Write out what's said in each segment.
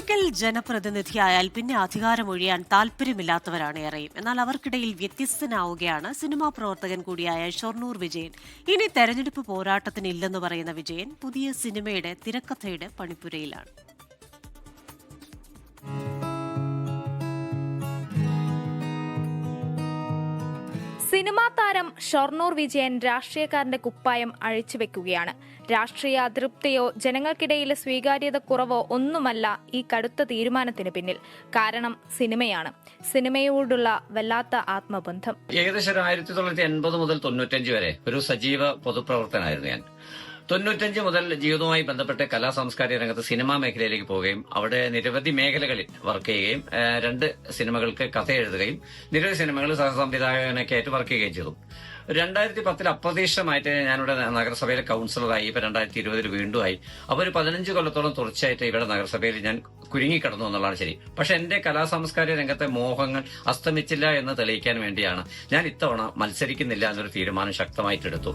ഒരിക്കൽ ജനപ്രതിനിധിയായാൽ പിന്നെ അധികാരമൊഴിയാൻ താല്പര്യമില്ലാത്തവരാണ് ഏറെയും എന്നാൽ അവർക്കിടയിൽ വ്യത്യസ്തനാവുകയാണ് സിനിമാ പ്രവർത്തകൻ കൂടിയായ ഷൊർണൂർ വിജയൻ. ഇനി തെരഞ്ഞെടുപ്പ് പോരാട്ടത്തിന് ഇല്ലെന്ന് പറയുന്ന വിജയൻ പുതിയ സിനിമയുടെ തിരക്കഥയുടെ പണിപ്പുരയിലാണ്. സിനിമാ താരം ഷൊർണൂർ വിജയൻ രാഷ്ട്രീയക്കാരന്റെ കുപ്പായം അഴിച്ചുവെക്കുകയാണ് രാഷ്ട്രീയ അതൃപ്തിയോ ജനങ്ങൾക്കിടയിലെ സ്വീകാര്യത കുറവോ ഒന്നുമല്ല ഈ കടുത്ത തീരുമാനത്തിന് പിന്നിൽ. കാരണം സിനിമയാണ്. സിനിമയോടുള്ള വല്ലാത്ത ആത്മബന്ധം. ഏകദേശം ആയിരത്തി തൊള്ളായിരത്തി എൺപത് മുതൽ തൊണ്ണൂറ്റഞ്ച് വരെ ഒരു സജീവ പൊതുപ്രവർത്തനായിരുന്നു ഞാൻ. തൊണ്ണൂറ്റഞ്ച് മുതൽ ജീവിതവുമായി ബന്ധപ്പെട്ട് കലാ സാംസ്കാരിക രംഗത്ത് സിനിമാ മേഖലയിലേക്ക് പോവുകയും അവിടെ നിരവധി മേഖലകളിൽ വർക്ക് ചെയ്യുകയും രണ്ട് സിനിമകൾക്ക് കഥ എഴുതുകയും നിരവധി സിനിമകൾ സഹസംവിധായകനൊക്കെ ആയിട്ട് വർക്ക് ചെയ്യുകയും ചെയ്തു. രണ്ടായിരത്തി പത്തിൽ അപ്രതീക്ഷിതമായിട്ട് ഞാനിവിടെ നഗരസഭയിലെ കൗൺസിലറായി ഇപ്പൊ രണ്ടായിരത്തി ഇരുപതിൽ വീണ്ടും ആയി. അപ്പൊ ഒരു പതിനഞ്ച് കൊല്ലത്തോളം തുടർച്ചയായിട്ട് ഇവിടെ നഗരസഭയിൽ ഞാൻ കുരുങ്ങിക്കിടന്നു എന്നുള്ളതാണ് ശരി. പക്ഷെ എന്റെ കലാ സാംസ്കാരിക രംഗത്തെ മോഹങ്ങൾ അസ്തമിച്ചില്ല എന്ന് തെളിയിക്കാൻ വേണ്ടിയാണ് ഞാൻ ഇത്തവണ മത്സരിക്കുന്നില്ല എന്നൊരു തീരുമാനം ശക്തമായിട്ടെടുത്തു.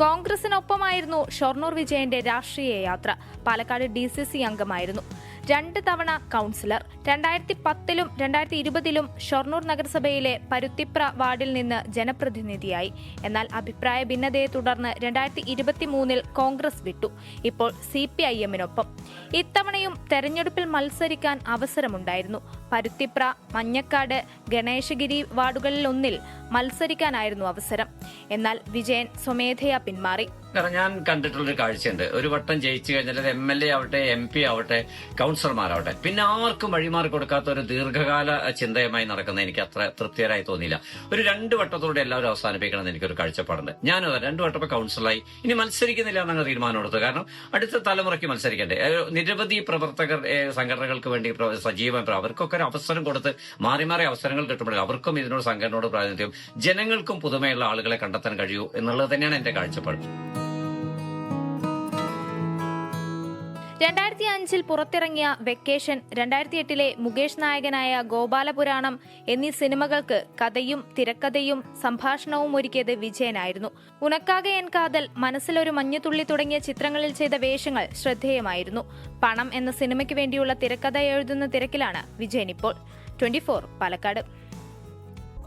കോൺഗ്രസിനൊപ്പമായിരുന്നു ഷൊർണൂർ വിജയന്റെ രാഷ്ട്രീയ യാത്ര. പാലക്കാട് ഡി അംഗമായിരുന്നു. രണ്ട് തവണ കൗൺസിലർ. രണ്ടായിരത്തി പത്തിലും രണ്ടായിരത്തി ഇരുപതിലും ഷൊർണൂർ നഗരസഭയിലെ പരുത്തിപ്ര വാർഡിൽ നിന്ന് ജനപ്രതിനിധിയായി. എന്നാൽ അഭിപ്രായ ഭിന്നതയെ തുടർന്ന് രണ്ടായിരത്തി ഇരുപത്തി മൂന്നിൽ കോൺഗ്രസ് വിട്ടു. ഇപ്പോൾ സി പി ഐ എമ്മിനൊപ്പം ഇത്തവണയും തെരഞ്ഞെടുപ്പിൽ മത്സരിക്കാൻ അവസരമുണ്ടായിരുന്നു. പരുത്തിപ്ര മഞ്ഞക്കാട് ഗണേശഗിരി വാർഡുകളിലൊന്നിൽ മത്സരിക്കാനായിരുന്നു അവസരം. എന്നാൽ വിജയൻ സ്വമേധയാ പിന്മാറി. ഞാൻ കണ്ടിട്ടുള്ളൊരു കാഴ്ചയുണ്ട്. ഒരു വട്ടം ജയിച്ചു കഴിഞ്ഞാൽ എം എൽ എ ആവട്ടെ എം പി ആവട്ടെ കൗൺസിലർമാരാവട്ടെ പിന്നെ ആർക്കും വഴിമാറി കൊടുക്കാത്ത ഒരു ദീർഘകാല ചിന്തയുമായി നടക്കുന്ന എനിക്ക് അത്ര തൃപ്തിയായി തോന്നിയില്ല. ഒരു രണ്ട് വട്ടത്തോടെ എല്ലാവരും അവസാനിപ്പിക്കണം എന്ന് എനിക്കൊരു കാഴ്ചപ്പാടുണ്ട്. ഞാനും രണ്ട് വട്ടം കൗൺസിലറായി ഇനി മത്സരിക്കുന്നില്ല എന്നങ്ങ് തീരുമാനം എടുത്തു കാരണം അടുത്ത തലമുറയ്ക്ക് മത്സരിക്കണ്ടേ? നിരവധി പ്രവർത്തകർ സംഘടനകൾക്ക് വേണ്ടി സജീവം അവർക്കൊക്കെ ഒരു അവസരം കൊടുത്ത് മാറി മാറി അവസരങ്ങൾ കിട്ടുമ്പോഴേ അവർക്കും ഇതിനോട് സംഘടനയോട് പ്രാതിനിധ്യം ജനങ്ങൾക്കും പുതുമയുള്ള ആളുകളെ കണ്ടെത്താൻ കഴിയൂ എന്നുള്ളത് തന്നെയാണ് എന്റെ കാഴ്ചപ്പാട്. രണ്ടായിരത്തി അഞ്ചിൽ പുറത്തിറങ്ങിയ വെക്കേഷൻ രണ്ടായിരത്തി എട്ടിലെ മുകേഷ് നായകനായ ഗോപാലപുരാണം എന്നീ സിനിമകൾക്ക് കഥയും തിരക്കഥയും സംഭാഷണവും ഒരുക്കിയത് വിജയനായിരുന്നു. ഉണക്കാകെ എൻ കാതൽ മനസ്സിലൊരു മഞ്ഞുതുള്ളി തുടങ്ങിയ ചിത്രങ്ങളിൽ ചെയ്ത വേഷങ്ങൾ ശ്രദ്ധേയമായിരുന്നു. പണം എന്ന സിനിമയ്ക്ക് വേണ്ടിയുള്ള തിരക്കഥ എഴുതുന്ന തിരക്കിലാണ് വിജയൻ ഇപ്പോൾ. ട്വന്റി പാലക്കാട്.